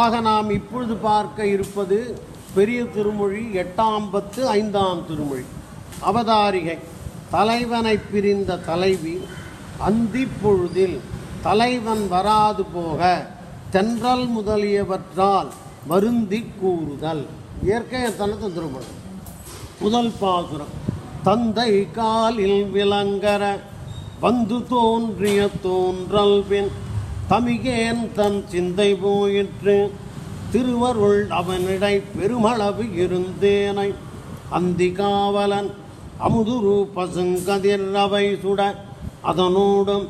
ஆக நாம் இப்பொழுது பார்க்க இருப்பது பெரிய திருமொழி எட்டாம் பத்து ஐந்தாம் திருமொழி. அவதாரிகை தலைவனை பிரிந்த தலைவி அந்தி பொழுதில் தலைவன் வராது போக தென்றல் முதலியவற்றால் வருந்தி கூறுதல். இயற்கையை தனது திருமணம் முதல் பாசுரம் தந்தை காலில் விளங்கர வந்து தோன்றிய தோன்றல் பின் தமிகேன் தன் சிந்தை போயிற்று. திருவருள் அவனிடை பெருமளவு இருந்தேனை. அந்தி காவலன் அமுதுரு பசுங்கதிர் அவை சுட. அதனோடும்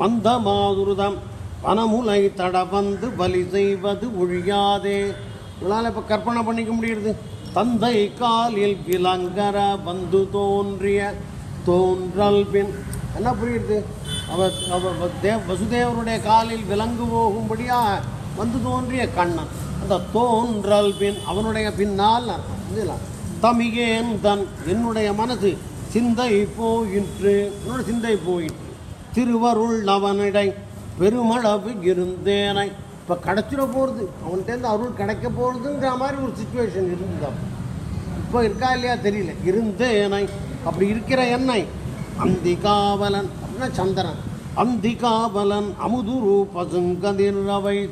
மந்த மாதுருதம் வனமுலை தட வந்து பலி செய்வது ஒழியாதே. உங்களால் இப்போ கற்பனை பண்ணிக்க முடியுது. தந்தை காலில் விலங்கர வந்து தோன்றிய தோன்றல் பின். என்ன புரியுது? அவர் அவர் தேவ் வசுதேவருடைய காலில் விலங்கு போகும்படியா வந்து தோன்றிய கண்ணன். அந்த தோன்றல் பின் அவனுடைய பின்னால் தமிகேன் தன் என்னுடைய மனது சிந்தை போயிற்று. என்னோட சிந்தை போயிற்று. திருவருள் அவனிடை பெருமளவு இருந்தேனை. இப்போ கிடச்சிட போகிறது அவன்கிட்டேருந்து அருள் கிடைக்க போகிறதுங்கிற மாதிரி ஒரு சுச்சுவேஷன் இருந்தது இப்போ இருக்கா இல்லையா தெரியல. இருந்தேனை. அப்படி இருக்கிற என்னை அந்திகாவலன் அப்படின்னா சந்திரன். அந்திகாவலன் அமுதுரு பசுங்கதிர்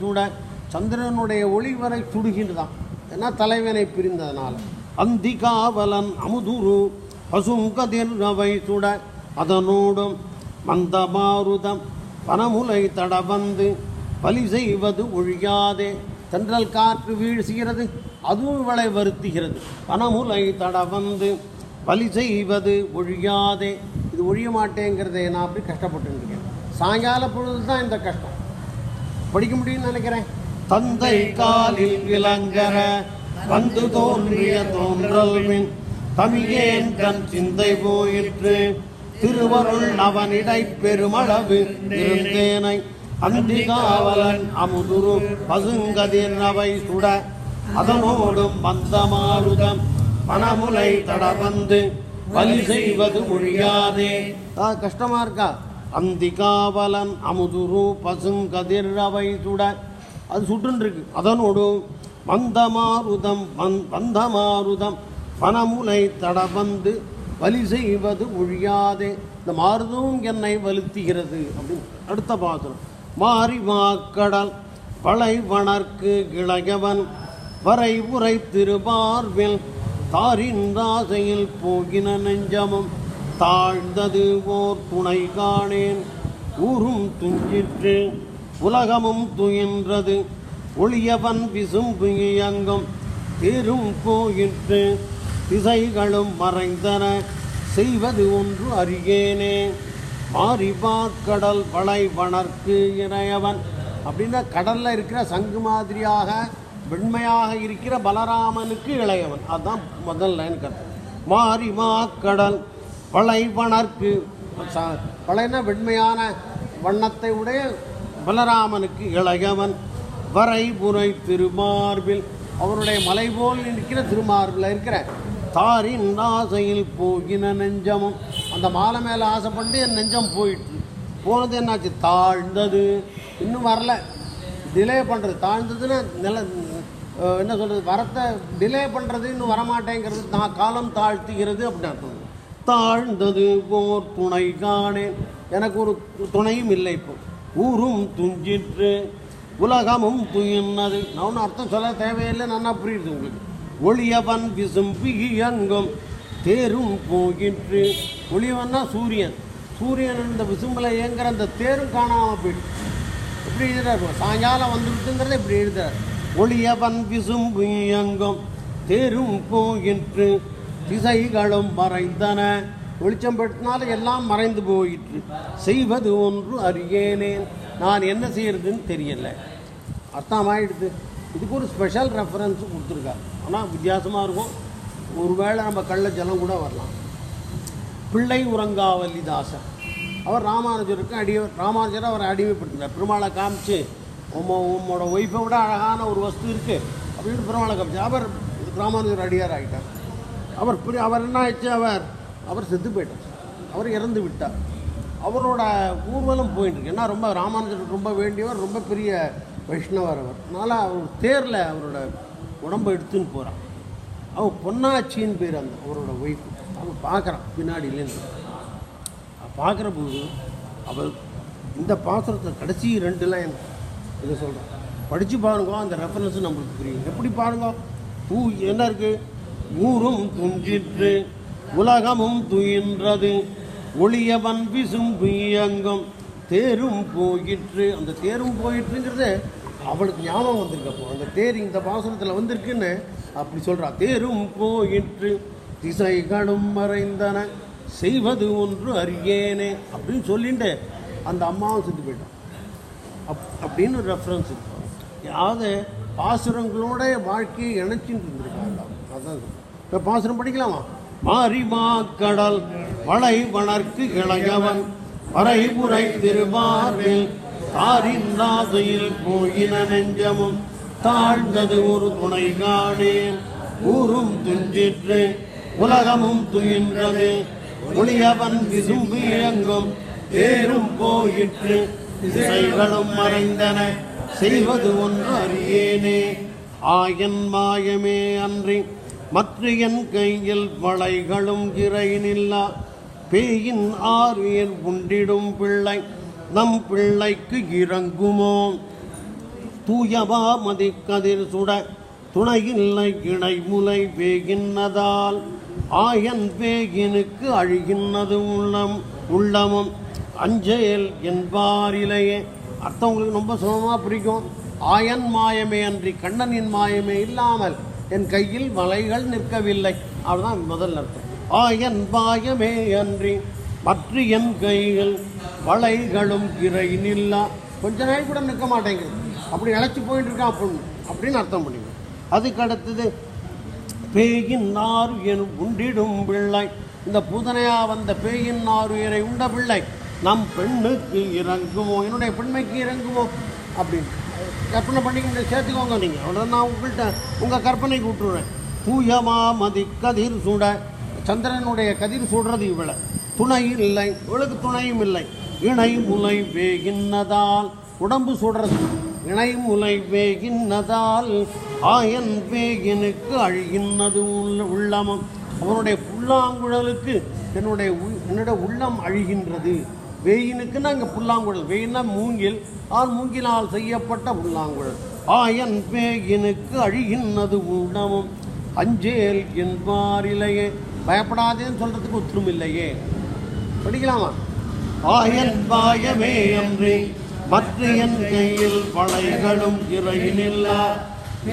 சுட சந்திரனுடைய ஒளி வரை சுடுகின்றதான் ஏன்னா தலைவனை பிரிந்ததனால். அந்திகாவலன் அமுதுரு பசுங்கதிர் சுட அதனோடும் மந்த மாருதம் பனமுலை தட வந்து பலி செய்வது ஒழியாதே. தென்றல் காற்று வீழ்சுகிறது அதுவும் இவளை வருத்துகிறது. பனமுலை தட வந்து பலி செய்வது ஒழியாதே. இது ஒழிய மாட்டேங்கிறத நான் அப்படி கஷ்டப்பட்டுருக்கேன் சாயங்கால பொழுது தான் இந்த கஷ்டம். படிக்க முடியும்னு நினைக்கிறேன். தந்தை காலில் விளங்கர வந்து தோன்றிய தோன்றல் மின் தமிழேன் கண் சிந்தை போயிற்று. திருவருள் அவனிடை பெருமளவு இருந்தேனை அந்திகாவலன் அமுதுரு பசுங்கதிர் அவை சுட அதனோடும் மந்தமாருதம் பணமுலை தட வந்து வலி செய்வது ஒழியாதே கஷ்டமா இருக்கா? அந்திகாவலன் அமுதுரு பசுங்கதிர் அவை சுட அது சுட்டுன்னு இருக்கு அதனோடு மந்தமாருதம் மந் மந்தமாருதம் பனமுலை தட வந்து வலி செய்வது ஒழியாதே இந்த மாருதம் என்னை வலுத்துகிறது அப்படின்னு அடுத்த பாத்திரம் மாறி மாக்கடல் வளை வணர்க்கு இளையவன் வரை உரை திருபார்வில் தாரின் ராசையில் போகின நெஞ்சமும் தாழ்ந்தது ஓர் துணை காணேன். ஊரும் துஞ்சிற்று உலகமும் துயின்றது. ஒளியவன் விசும்பு இயங்கும் தேரும் போயிற்று திசைகளும் மறைந்தன செய்வது ஒன்று அறியேனே. மாறிபாக்கடல் வளை வணர்க்கு இணையவன் அப்படின்னா கடலில் இருக்கிற சங்கு மாதிரியாக வெண்மையாக இருக்கிற பலராமனுக்கு இளையவன். அதுதான் முதல் லைன் கருத்து மாறி மாக்கடல் வளை வணர்க்கு வளைனா வெண்மையான வண்ணத்தை உடைய பலராமனுக்கு இளையவன். வரை புரை திருமார்பில். அவருடைய மலை போல் இருக்கிற திருமார்பில் இருக்கிற தாரின் ஆசையில் போகின நெஞ்சமும் அந்த மாலை மேலே ஆசைப்பட்டு என் நெஞ்சம் போயிட்டு போனது என்னாச்சு? தாழ்ந்தது. இன்னும் வரல. டிலே பண்ணுறது தாழ்ந்ததுன்னா நில என்ன சொல்கிறது வரத்தை டிலே பண்ணுறது இன்னும் வரமாட்டேங்கிறது நான் காலம் தாழ்த்துகிறது அப்படின்னு அர்த்தம். தாழ்ந்தது ஓர் துணை காணேன் எனக்கு ஒரு துணையும் இல்லை இப்போ. ஊரும் துஞ்சிற்று உலகமும் துயின்னது நான் ஒன்றும் அர்த்தம் சொல்ல தேவையில்லை நல்லா புரியுது உங்களுக்கு. ஒளியவன் விசும்பி இயங்கும் தேரும் போகிற்று. ஒளியவன்னா சூரியன். சூரியன் இந்த விசும்பில் இயங்குற அந்த தேரும் காணாமல் போயிடுச்சு இப்படி எழுதுறாரு சாயங்காலம் வந்துருச்சுங்கிறத இப்படி எழுதுறாரு. ஒளியவன் விசும்பு இயங்கும் தேரும் போயிற்று. திசைகளும் மறைந்தன. வெளிச்சம் பெற்றினால எல்லாம் மறைந்து போயிற்று. செய்வது ஒன்று அறியேனேன் நான் என்ன செய்யறதுன்னு தெரியல. அர்த்தமாயிடுது. இதுக்கு ஒரு ஸ்பெஷல் ரெஃபரன்ஸ் கொடுத்துருக்காரு. ஆனால் வித்தியாசமாக இருக்கும். ஒருவேளை நம்ம கள்ள ஜலம் கூட வரலாம். பிள்ளை உறங்காவல்லிதாசர் அவர் ராமானுஜருக்கு அடிய ராமானுஜரை அவர் அடிமைப்படுத்தினார். பெருமாளை காமிச்சு உம்ம உம்மோட ஒய்ஃபை விட அழகான ஒரு வஸ்து இருக்குது அப்படின்னு பெருமாளை காமிச்சு அவர் ராமானுஜர் அடியார் ஆகிட்டார் அவர் அவர் என்ன ஆயிடுச்சு அவர் அவர் செத்து போயிட்டார். அவர் இறந்து விட்டார். அவரோட ஊர்வலம் போயிட்டுருக்கு. ஏன்னா ரொம்ப ராமானுஜருக்கு ரொம்ப வேண்டியவர் ரொம்ப பெரிய வைஷ்ணவர் அவர். அதனால் அவர் தேரில் அவரோட உடம்பை எடுத்துன்னு போகிறான் அவன் பொன்னாச்சின்னு பேர் அந்த அவரோட ஒய்ஃப் அவன் பார்க்குறான் பின்னாடியிலேருந்து பார்க்குற போது அவள் இந்த பாசுரத்தை கடைசி ரெண்டு லைன் இதை சொல்கிறான் படித்து பாருங்க அந்த ரெஃபரன்ஸ் நம்மளுக்கு புரியும் எப்படி பாருங்க? தூ என்ன இருக்குது ஊரும் துஞ்சிற்று உலகமும் துயின்றது. ஒளியவன் பிசும் அங்கம் தேரும் போயிற்று. அந்த தேரும் போயிற்றுங்கிறது அவளுக்கு ஞாபகம் வந்திருக்கப்போ அந்த தேர் இந்த பாசனத்தில் வந்திருக்குன்னு அப்படி சொல்கிறா தேரும் போயிற்று திசைகளும் மறைந்தன. செய்வது ஒன்று அறியேனே அப்படின்னு சொல்லிட்டு அந்த அம்மாவும் செத்து போயிட்டான். அப் அப்படின்னு ஒரு ரெஃபரன்ஸ் இருக்கும் அதாவது பாசுரங்களோட வாழ்க்கையை இணைச்சிட்டு இருந்திருக்காங்க. அதான் இப்போ பாசுரம் படிக்கலாமா? மாரிமா கடல் வளை வளர்க்கு இளையவன் வரைபுரை திருவாரில் தாரின் ராசையில் போயின நெஞ்சமும் தாழ்ந்தது ஒரு துணை காணேன் ஊரும் துஞ்சிற்று உலகமும் துயின்றது. ஒளியவன் விசும்பு இயங்கும் தேரும் போயிற்று. திசைகளும் மறைந்தன. செய்வது ஒன்று அறியேனே. ஆயன் மாயமே அன்றி மற்ற என் கையில் வளைகளும் இறையினில்லா பேயின் ஆரியர் உண்டிடும் பிள்ளை நம் பிள்ளைக்கு இறங்குமோ? தூயவா மதிக்கதிர் சுட துணையில்லை இடைமுலை பேகின்னதால் ஆயன் வேகினுக்கு அழுகின்னது உள்ளம் உள்ளமும். அஞ்சேல் என்பாரிலேயே அர்த்தம் உங்களுக்கு ரொம்ப சுலபமாக பிடிக்கும் ஆயன் மாயமே அன்றி கண்ணனின் மாயமே இல்லாமல் என் கையில் வலைகள் நிற்கவில்லை. அதுதான் முதல் அர்த்தம். ஆயன் மாயமே அன்றி மற்ற என் கைகள் வளைகளும் இறை நில்லா. கொஞ்ச நாள் கூட நிற்க மாட்டேங்குது. அப்படி இழைச்சி போயிட்டு இருக்கான் அப்படின்னு அப்படின்னு அர்த்தம் பண்ணிக்கணும். அதுக்கு அடுத்தது பேயின் நார் என் உண்டிடும் பிள்ளை. இந்த பூதனையா வந்த பேயின் நாருயரை உண்ட பிள்ளை. நம் பெண்ணுக்கு இறங்குமோ? என்னுடைய பெண்மைக்கு இறங்குமோ? அப்படின்னு. கற்பனை பண்ணிக்க சேர்த்துக்கோங்க நீங்கள் அவ்வளோ நான் உங்கள்கிட்ட உங்கள் கற்பனைக்கு விட்டுருவேன் தூயமா மதி கதிர் சுட. சந்திரனுடைய கதிர் சுடுறது இவளை. துணை இல்லை இவளுக்கு துணையும் இல்லை. இணை முலை வேகின்னதால் உடம்பு சுடுறது. இணைமுலை வேகின்னதால் ஆயன் வேகினுக்கு அழுகின்னது உள்ள உள்ளமும். அவனுடைய புல்லாங்குழலுக்கு என்னுடைய என்னுடைய உள்ளம் அழுகின்றது. வேயினுக்குன்னா இங்கே புல்லாங்குழல். வேயினா மூங்கில். ஆண் மூங்கிலால் செய்யப்பட்ட புல்லாங்குழல் ஆயன் பேகினுக்கு அழுகின்னது உள்ளமும். அஞ்சேல் என்பாரிலேயே. பயப்படாதேன்னு சொல்றதுக்கு ஒத்துரும் இல்லையே படிக்கலாமா? ஆயன் பாயமே அன்றி மற்ற என் கையில் பழைகளும் இறையினில்லா.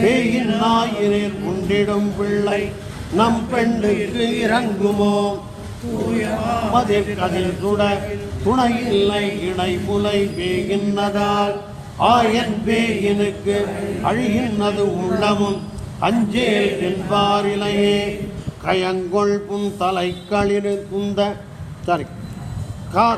பேயின் நாயினர் உண்டிடும் பிள்ளை நம் பெண்ணுக்கு இறங்குமோ? மதில் கதில் துட துணை இல்லை இணை முலை வேகின்றதால் ஆயன் பேயினுக்கு அழிகின்றது உள்ளமும் அஞ்சேல் என்பாரிலையே. கயங்கொள் புன் தலை களிறு குந்த சாரி கா-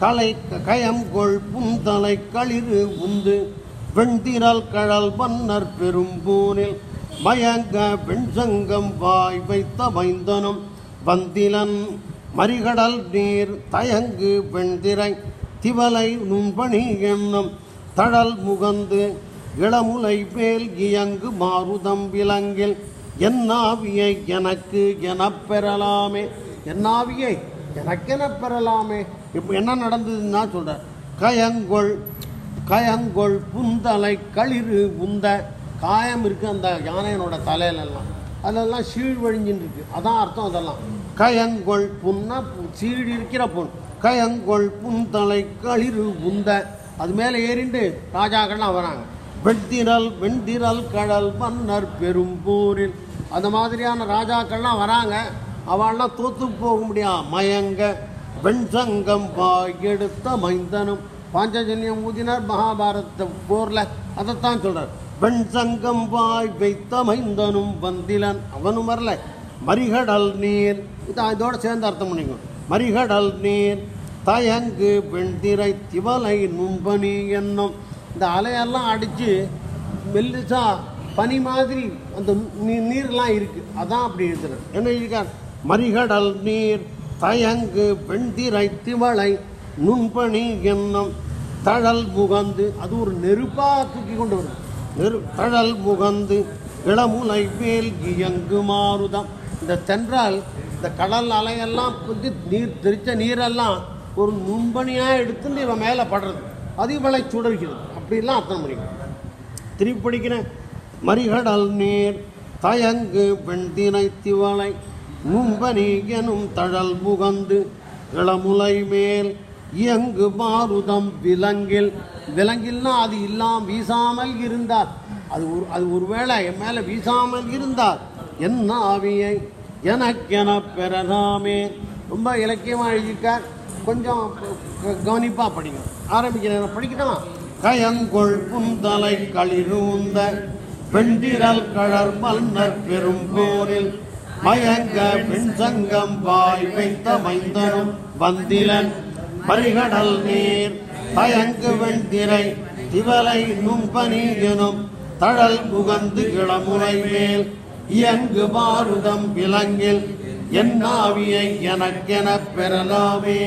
கலை கயம்கொள் புந்தலை களிறு உந்து வெண்திரல் கழல் மன்னர் பெரும்பூரில் மயங்க வெண்சங்கம் வாய் வைத்த மைந்தனும் வந்திலன் மறிகடல் நீர் தயங்கு வெண்திரை திவலை நுண்பணி என்னும் தழல் முகந்து இளமுலை பேல் இயங்கு மாருதம் விலங்கில். என்னாவியை எனக்கு எனப் பெறலாமே. என்னாவியை எனக்கென பெறலாமே. இப்போ என்ன நடந்ததுன்னா சொல்கிறார் கயங்கொள் கயங்கொள் புந்தலை களிறு உந்த காயம் இருக்குது அந்த யானையனோட தலையிலெல்லாம். அதெல்லாம் சீழ் வழிஞ்சின்னு இருக்கு. அதான் அர்த்தம் அதெல்லாம். கயங்கொள் புண்ணா சீழ் இருக்கிற பொன். கயங்கொள் புந்தலை களிறு உந்த. அது மேலே ஏறிண்டு ராஜாக்கள்லாம் வராங்க. வெண்திரல் வெண்திரல் கடல் மன்னர் பெரும்பூரில். அந்த மாதிரியான ராஜாக்கள்லாம் வராங்க. அவள்லாம் தோத்து போக முடியாது மயங்க. வெண்சங்கம் வாய் எடுத்த மைந்தனும் பாஞ்சஜன்யம் ஊதினார் மகாபாரத போர்ல. அதைத்தான் சொல்றார். வெண்சங்கம் வாய் வைத்த மைந்தனும் வந்திலன் அவனும் வரல. மரிகடல் நீர். இதான் இதோட சேர்ந்து அர்த்தம் பண்ணிக்கணும் மரிகடல் நீர் தயங்கு வெண்திரை திவலை நுண்பனி என்னும். இந்த அலையெல்லாம் அடித்து மெல்லிசா பனி மாதிரி அந்த நீ- நீர்லாம் இருக்குது அதான் அப்படி எழுதுறேன் என்ன இருக்கார் மரிகடல் நீர் தயங்கு வெண்திரை திவளை நுண்பணி என்னும் தழல் முகந்து அது ஒரு நெருப்பா தூக்கி கொண்டு வரும். நெரு தழல் முகந்து இளமுலை மேல் இயங்கு மாறுதம் இந்த சென்றால் இந்த கடல் அலையெல்லாம் கொஞ்சம் நீர் தெரிச்ச நீரெல்லாம் ஒரு நுண்பணியாக எடுத்துட்டு இவன் மேலே படுறது. அது இவளை சுடர்கிறது. அப்படிலாம் அர்த்தம் பண்ணிக்கணும் திருப்பி படிக்கிறேன். மறிகடல் நீர் தயங்கு வெண்தினை திவளை நும்பனி எனும் தழல் முகந்து இளமுலை மேல் இயங்கு மாருதம் விலங்கில். விலங்கில்னா அது இல்லாம் வீசாமல் இருந்தார். அது ஒரு அது ஒருவேளை என் மேலே வீசாமல் இருந்தார். என்ன ஆவியை எனக்கென பெறலாமே. ரொம்ப இலக்கியமாக எழுதியிருக்கார். கொஞ்சம் கவனிப்பாக படிங்க. ஆரம்பிக்கிறேன். படிக்கணும் கயங்கொள் புந்தலை களிரூந்த பெண்டிரல் கழற் மன்னர் பெரும் போரில் மயங்க பின்சங்கம் வாய் வைத்த மைந்தனும் வந்திலன். பரிகடல் நீர் தயங்கு வெண்திரை திவலை நும்பனி எனும் தழல் புகந்து கிளமுறை மேல். இயங்கு மாருதம் விலங்கில் என் ஆவியை எனக்கென பெறலாமே.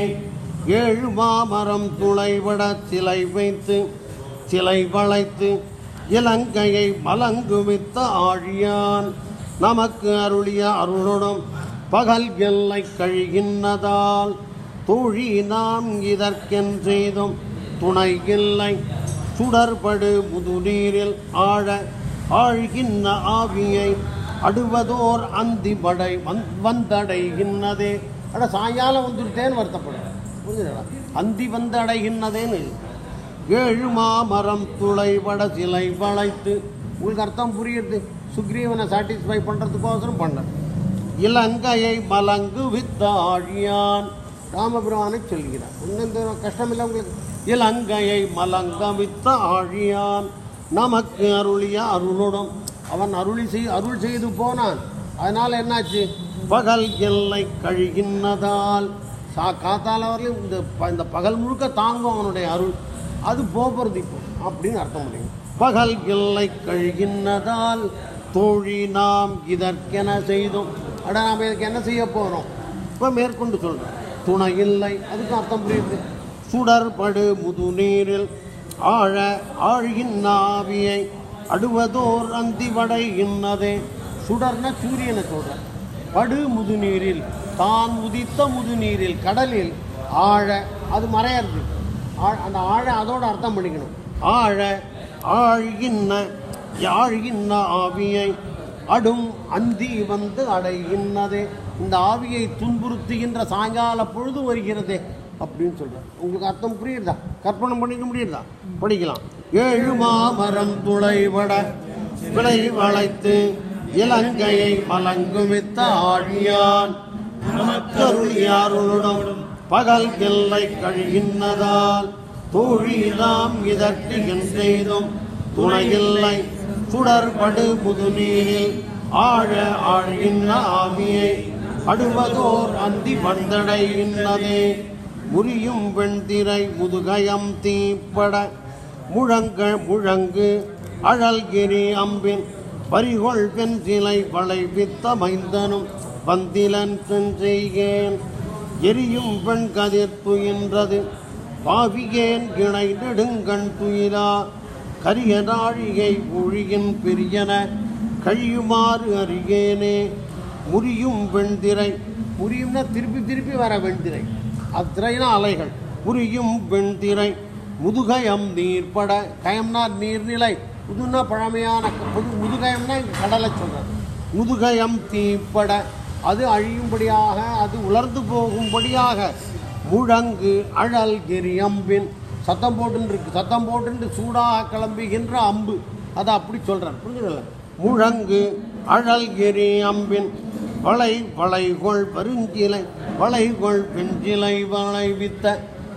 ஏழு மாமரம் துளைவிட சிலை வைத்து சிலை வளைத்து இலங்கையை மலங்குவித்த ஆழியான். நமக்கு அருளிய அருளுடன் பகல் எல்லை கழிகின்றதால் தோழி நாம் இதற்கென் செய்தும் துணை இல்லை சுடர்படு முதுநீரில் ஆழ ஆழ்கின்ற ஆவியை அடுவதோர் அந்தி படை வந் வந்தடைகின்றதே. அட சாயங்காலம் வந்துருட்டேன்னு வருத்தப்படும் புரிஞ்சுடா அந்தி வந்தடைகின்றதேன்னு. ஏழு மாமரம் துளைவட சிலை வளைத்து. உங்களுக்கு அர்த்தம் புரியுது? சுக்ரீவனை சாட்டிஸ்ஃபை பண்ணுறதுக்கோசரம் பண்ணார் இலங்கையை மலங்கு வித்த ஆழியான். ராமபிரானை சொல்கிறார். ஒன்றும் இந்த கஷ்டம் இல்லை உங்களுக்கு. இலங்கையை மலங்க வித்த ஆழியான். நமக்கு அருளிய அருளுடன் அவன் அருளி செய் அருள் செய்து போனான். அதனால் என்னாச்சு? பகல் எல்லை கழிகின்றதால் சா காத்தால வரையிலும் இந்த ப- இந்த பகல் முழுக்க தாங்கும் அவனுடைய அருள். அது போகிறது இப்போ. அப்படின்னு அர்த்தம் முடியும் பகல் எல்லை கழிகின்றதால் தோழி நாம் இதற்கென செய்தோம். அட நாம் இதுக்கு என்ன செய்ய போகிறோம் இப்போ மேற்கொண்டு சொல்கிறோம் துணை இல்லை. அதுக்கு அர்த்தம் புரியுது. சுடர்படு முதுநீரில் ஆழ ஆழ்கின் ஆவியை அடுவதோர் அந்தி வடை இன்னதே. சுடர்ன சூரியனை சொல்கிறேன் படு முதுநீரில் தான் உதித்த முதுநீரில் கடலில் ஆழ அது மறையறது. ஆழ அந்த ஆழ அதோட அர்த்தம் பண்ணிக்கணும். ஆழ யாழ்கின்ற ஆவியை அடும் அந்தி வந்து அடைகின்றதே. இந்த ஆவியை துன்புறுத்துகின்ற சாயங்கால பொழுது வருகிறதே அப்படின்னு சொல்றார். உங்களுக்கு அர்த்தம் புரியுதா? கற்பனை பண்ணிக்க முடியுதா? படிக்கலாம். ஏழு மாமரம் துளைவட விளை வளைத்து இலங்கையை மலங்குமித்த ஆழியான். நமக்கருளியாருடன் பகல் எல்லை கழிகின்றதால் தோழிதாம் இதற்கு என் செய்தும் துணையில்லை சுடர்படு முதுநீரில் ஆழ ஆழ்கின்ற ஆவியை. அடுவதோர் அந்தி வந்தடைகின்றதே முறியும் வெண்திரை முதுகயம் தீப்பட. முழங்க முழங்கு அழல்கிரி அம்பின். பரிகொள் பெண் சிலை வளைவித்த மைந்தனும் வந்திலன் செய்கேன் எரியும் பெண் கதிர் துயின்றது. பாவிகேன் கிணை நெடுங்கண் துயிலா. கரியதாழிகை ஒழியின் பெரியன கழியுமாறு அறியேனே. முறியும் வெண்திரை முறியும்னா திருப்பி திருப்பி வர வெண்திரை. அத்திரைனா அலைகள். முறியும் வெண்திரை முதுகயம் நீர்ப்பட கயம்னா நீர்நிலை. புதுனா பழமையான புது முதுகயம்னா கடலை சொல்கிறது முதுகயம் தீப்பட அது அழியும்படியாக அது உலர்ந்து போகும்படியாக முழங்கு அழல் எரியம்பின் சத்தம் போட்டுருக்கு சத்தம் போட்டு சூடாக கிளம்புகின்ற அம்பு. அதை அப்படி சொல்கிறார் புரிஞ்சுக்கல முழங்கு அழல் அம்பின் வளை வளைகொள் பருஞ்சிலை வளைகொள் வளை வளைவித்த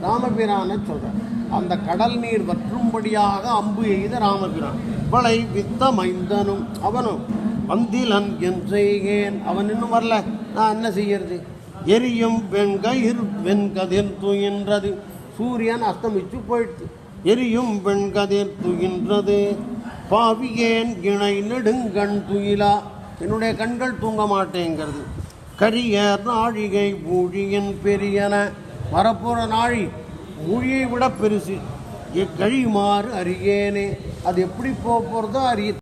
ராமபிரானை சொல்கிறேன் அந்த கடல் நீர் வற்றும்படியாக அம்பு எய்த ராமபிரான். வளை வித்த மைந்தனும் அவனும் வந்திலன் என் செய்கேன். அவன் இன்னும் வரல. நான் என்ன செய்யறது? எரியும் வெண்கயிர் வெண்கதிர் துயின்றது. சூரியன் அஸ்தமிச்சு போயிடுச்சு எரியும் வெண்கதிர் துயின்றது. பாவியேன் இணை நெடுங்கண் துயிலா. என்னுடைய கண்கள் தூங்க மாட்டேங்கிறது. கரிய நாழிகை ஊழியின் பெரியன. வரப்போகிற நாழி ஊழியை விட பெருசு. எக்கழியுமாறு அறியேனே. அது எப்படி போக போகிறதோ அறிய